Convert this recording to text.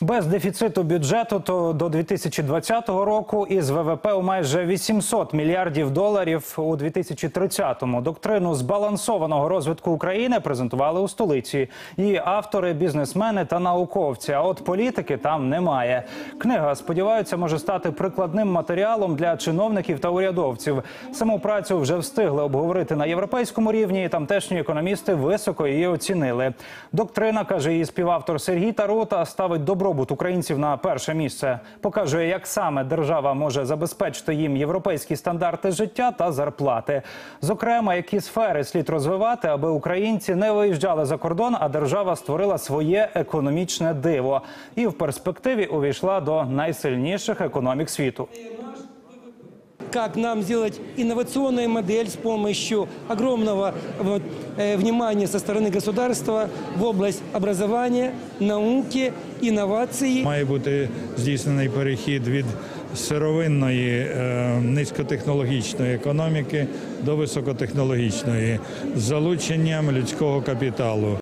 Без дефіциту бюджету то до 2020 року із ВВП у майже 800 мільярдів доларів у 2030-му. Доктрину збалансованого розвитку України презентували у столиці. Її автори, бізнесмени та науковці. А от політики там немає. Книга сподіваються може стати прикладним матеріалом для чиновників та урядовців. Саму працю вже встигли обговорити на європейському рівні. і Тамтешні економісти високо її оцінили. Доктрина каже її співавтор Сергій Тарута ставить добробут українців на перше місце. Показує, як саме держава може забезпечити їм європейські стандарти життя та зарплати. Зокрема, які сфери слід розвивати, аби українці не виїжджали за кордон, а держава створила своє економічне диво і в перспективі увійшла до найсильніших економік світу. как нам сделать инновационную модель с помощью огромного вот, э, внимания со стороны государства в область образования, науки, инноваций. Має бути здійснений перехід від сировинної е, низькотехнологічної економіки до високотехнологічної з залученням людського капіталу.